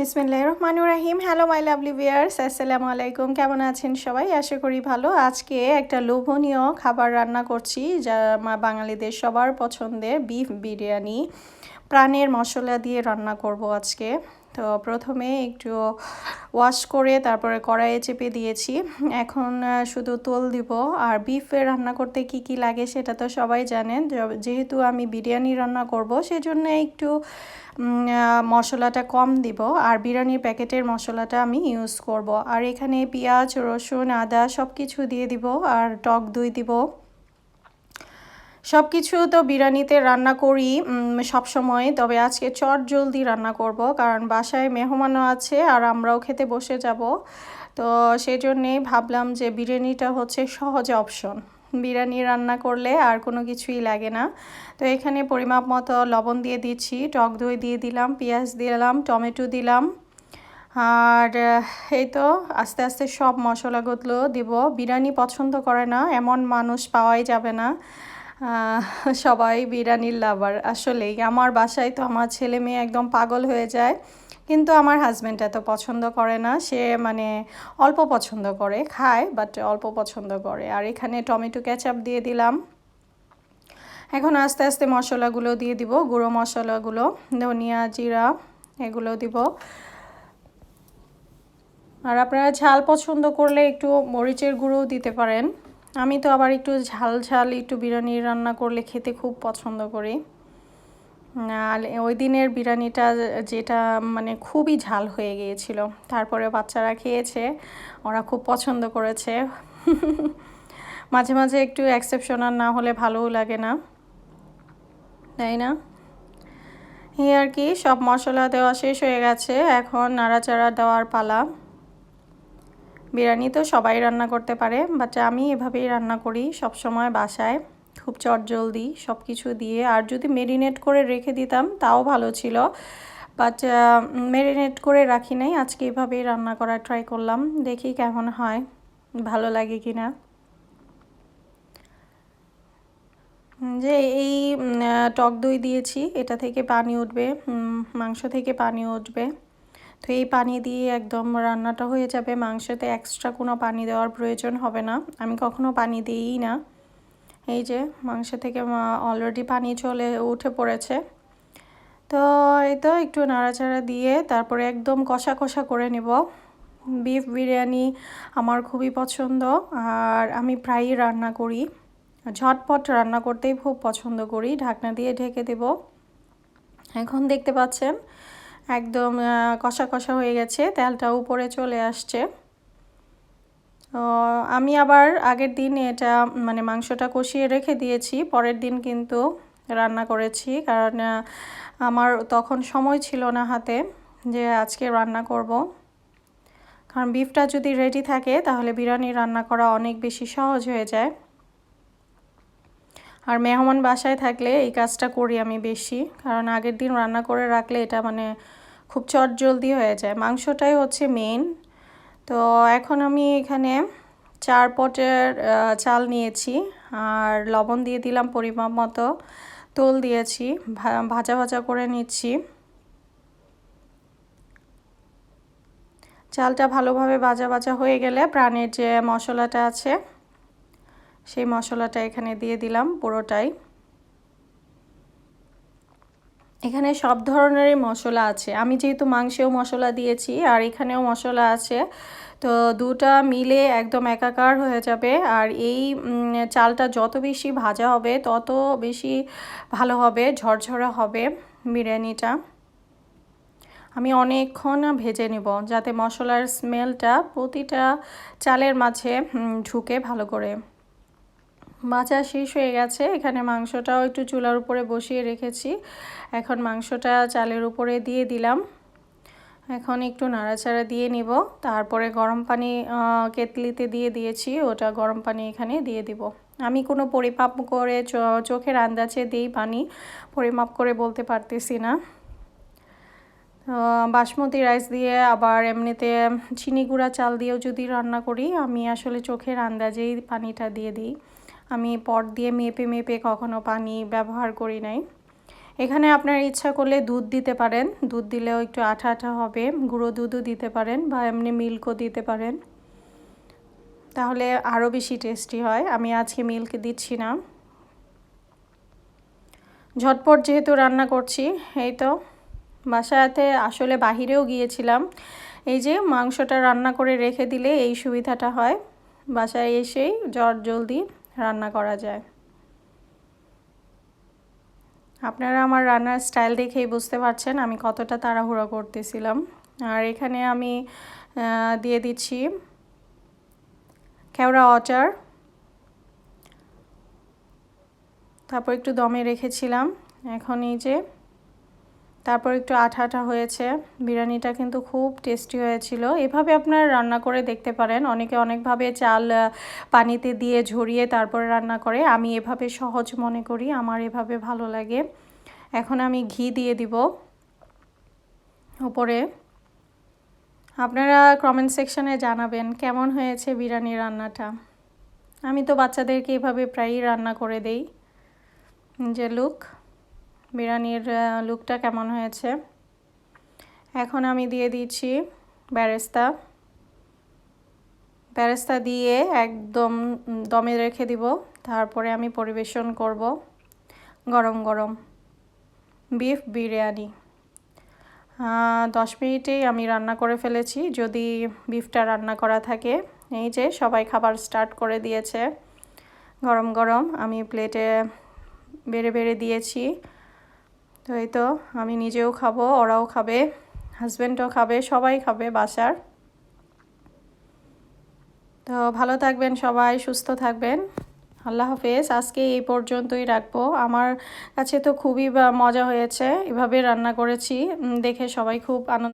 বিসমিল্লাহ রহমানুর রাহিম হ্যালো মাই লাভলি ভিয়ার্স আসসালামু আলাইকুম। কেমন আছেন সবাই? আশা করি ভালো। আজকে একটা লোভনীয় খাবার রান্না করছি, যা মা বাঙালিদের সবার পছন্দের বিফ বিরিয়ানি। প্রাণের মশলা দিয়ে রান্না করব আজকে। তো প্রথমে একটু ওয়াশ করে তারপরে কড়াইয়ে চেপে দিয়েছি। এখন শুধু তোল দিব। আর বিফে রান্না করতে কি কি লাগে সেটা তো সবাই জানেন। যেহেতু আমি বিরিয়ানি রান্না করব, সেজন্য একটু মশলাটা কম দিব। আর বিরিয়ানির প্যাকেটের মশলাটা আমি ইউজ করব। আর এখানে পেঁয়াজ, রসুন, আদা সব কিছু দিয়ে দিব। আর টক দই দিব। সব কিছু তো বিরিয়ানিতে রান্না করি সব সময়। তবে আজকে চট জলদি রান্না করব, কারণ বাসায় মেহমানও আছে আর আমরাও খেতে বসে যাব। তো সেই জন্যেই ভাবলাম যে বিরিয়ানিটা হচ্ছে সহজ অপশন। বিরিয়ানি রান্না করলে আর কোনো কিছুই লাগে না। তো এখানে পরিমাপ মতো লবণ দিয়ে দিচ্ছি, টক দই দিয়ে দিলাম, পেঁয়াজ দিলাম, টমেটো দিলাম। আর এই তো আস্তে আস্তে সব মশলাগুলো দিব। বিরিয়ানি পছন্দ করে না, এমন মানুষ পাওয়াই যাবে না। সবাই বিরিয়ানির লাভার আসলেই, আমার বাসায় তো আমার ছেলে মেয়ে একদম পাগল হয়ে যায়, কিন্তু আমার হাজব্যান্ড এত পছন্দ করে না। সে মানে অল্প পছন্দ করে, খায় বাট অল্প পছন্দ করে। আর এখানে টমেটো ক্যাচাপ দিয়ে দিলাম। এখন আস্তে আস্তে মশলাগুলো দিয়ে দিব, গুঁড়ো মশলাগুলো, ধনিয়া জিরা, এগুলো দিব। আর আপনারা ঝাল পছন্দ করলে একটু মরিচের গুঁড়োও দিতে পারেন। আমি তো আবার একটু ঝাল ঝাল, একটু বিরিয়ানি রান্না করলে খেতে খুব পছন্দ করি। আর ওই দিনের বিরিয়ানিটা যেটা মানে খুবই ঝাল হয়ে গিয়েছিল, তারপরে বাচ্চারা খেয়েছে, ওরা খুব পছন্দ করেছে। মাঝে মাঝে একটু এক্সেপশনাল না হলে ভালোও লাগে না, তাই না? এই আর কি, সব মশলা দেওয়া শেষ হয়ে গেছে, এখন নাড়াচাড়া দেওয়ার পালা। বিরিয়ানি তো সবাই রান্না করতে পারে বাট আমি এভাবেই রান্না করি সব সময় বাসায়। খুব চটজলদি সব কিছু দিয়ে, আর যদি মেরিনেট করে রেখে দিতাম তাও ভালো ছিল। বাট মেরিনেট করে রাখি নাই, আজকে এভাবেই রান্না করার ট্রাই করলাম, দেখি কেমন হয়, ভালো লাগে কি না যে এই টক দই দিয়েছি, এটা থেকে পানি উঠবে মাংস থেকে পানি উঠবে। তো এই পানি দিয়ে একদম রান্নাটা হয়ে যাবে। মাংসতে এক্সট্রা কোনো পানি দেওয়ার প্রয়োজন হবে না। আমি কখনো পানি দিই না। এই যে, মাংস থেকে অলরেডি পানি চলে উঠে পড়েছে। তো এই তো একটু নাড়াচাড়া দিয়ে তারপরে একদম কষা কষা করে নেব। বিফ বিরিয়ানি আমার খুবই পছন্দ আর আমি প্রায়ই রান্না করি। ঝটপট রান্না করতেই খুব পছন্দ করি। ঢাকনা দিয়ে ঢেকে দেব। এখন দেখতে পাচ্ছেন একদম কষা কষা হয়ে গেছে, তেলটা উপরে চলে আসছে। আমি আবার আগের দিন এটা মানে মাংসটা কষিয়ে রেখে দিয়েছি, পরের দিন কিন্তু রান্না করেছি, কারণ আমার তখন সময় ছিল না হাতে যে আজকে রান্না করব। কারণ বিফটা যদি রেডি থাকে, তাহলে বিরিয়ানি রান্না করা অনেক বেশি সহজ হয়ে যায়। আর মেহমান বাসায় থাকলে এই কাজটা করি আমি বেশি। কারণ আগের দিন রান্না করে রাখলে এটা মানে খুব চট জলদি হয়ে যায়। মাংসটাই হচ্ছে মেন তো এখন আমি এখানে চার পটের চাল নিয়েছি আর লবণ দিয়ে দিলাম পরিমাপ মতো। তোল দিয়েছি ভাজা ভাজা করে নিচ্ছি। চালটা ভালোভাবে ভাজা ভাজা হয়ে গেলে প্রাণের যে মশলাটা আছে সেই মশলাটা এখানে দিয়ে দিলাম পুরোটাই। এখানে সব ধরনেরই মশলা আছে। আমি যেহেতু মাংসেও মশলা দিয়েছি আর এখানেও মশলা আছে, তো দুটা মিলে একদম একাকার হয়ে যাবে। আর এই চালটা যত বেশি ভাজা হবে, তত বেশি ভালো হবে, ঝরঝরে হবে বিরিয়ানিটা। আমি অনেকক্ষণ ভেজে নিব যাতে মশলার স্মেলটা প্রতিটা চালের মাঝে ঢুকে ভালো করে। ভাজা শেষ হয়ে গেছে। এখানে মাংসটাও একটু চুলার উপরে বসিয়ে রেখেছি। এখন মাংসটা চালের উপরে দিয়ে দিলাম। এখন একটু নাড়াচাড়া দিয়ে নিব। তারপরে গরম পানি কেতলিতে দিয়ে দিয়েছি। ওটা গরম পানি এখানে দিয়ে দিব। আমি কোনো পরিমাপ করে চোখের আন্দাজে দিই পানি। পরিমাপ করে বলতে পারতেছি না। বাসমতি রাইস দিয়ে আবার এমনিতে চিনি গুঁড়া চাল দিয়েও যদি রান্না করি, আমি আসলে চোখের আন্দাজেই পানিটা দিয়ে দিই। আমি পট দিয়ে মেপে মেপে কখনো পানি ব্যবহার করি নাই। এখানে আপনার ইচ্ছা করলে দুধ দিতে পারেন। দুধ দিলেও একটু আঠা আঠা হবে। গুঁড়ো দুধও দিতে পারেন বা এমনি মিল্কও দিতে পারেন। তাহলে আরও বেশি টেস্টি হয়। আমি আজকে মিল্ক দিচ্ছি না। ঝটপট যেহেতু রান্না করছি, এই তো। বাসাতে আসলে বাহিরেও গিয়েছিলাম। এই যে মাংসটা রান্না করে রেখে দিলে এই সুবিধাটা হয়। বাসায় এসেই জট জলদি রান্না করা যায়। আপনারা আমার রান্নার স্টাইল দেখেই বুঝতে পারছেন আমি কতটা তাড়াহুড়া করতেছিলাম। আর এখানে আমি দিয়ে দিচ্ছি কেওড়া অচার তারপর একটু দমে রেখেছিলাম। এখন এই যে তারপর একটু আঠা আঠা হয়েছে। বিরিয়ানিটা কিন্তু খুব টেস্টি হয়েছিল। এভাবে আপনারা রান্না করে দেখতে পারেন। অনেকে অনেকভাবে চাল পানিতে দিয়ে ঝরিয়ে তারপরে রান্না করে। আমি এভাবে সহজ মনে করি। আমার এভাবে ভালো লাগে। এখন আমি ঘি দিয়ে দিব। উপরে আপনারা কমেন্ট সেকশনে জানাবেন, কেমন হয়েছে বিরিয়ানি রান্নাটা? আমি তো বাচ্চাদেরকে এভাবে প্রায়ই রান্না করে দেই। যে লুক বিরিয়ানির লুকটা কেমন হয়েছে? এখন আমি দিয়ে দিচ্ছি ব্যারেস্তা। ব্যারেস্তা দিয়ে একদম দমে রেখে দিব, তারপরে আমি পরিবেশন করব গরম গরম বিফ বিরিয়ানি। দশ মিনিটেই আমি রান্না করে ফেলেছি, যদি বিফটা রান্না করা থাকে। এই যে সবাই খাবার স্টার্ট করে দিয়েছে। গরম গরম আমি প্লেটে বেড়ে বেড়ে দিয়েছি। তো এই তো, আমি নিজেও খাব, ওরাও খাবে হাজব্যান্ডও খাবে, সবাই খাবে বাসার। তো ভালো থাকবেন সবাই, সুস্থ থাকবেন। আল্লাহ হাফেজ, আজকে এই পর্যন্তই রাখব। আমার কাছে তো খুবই মজা হয়েছে, এভাবে রান্না করেছি দেখে সবাই খুব আনন্দ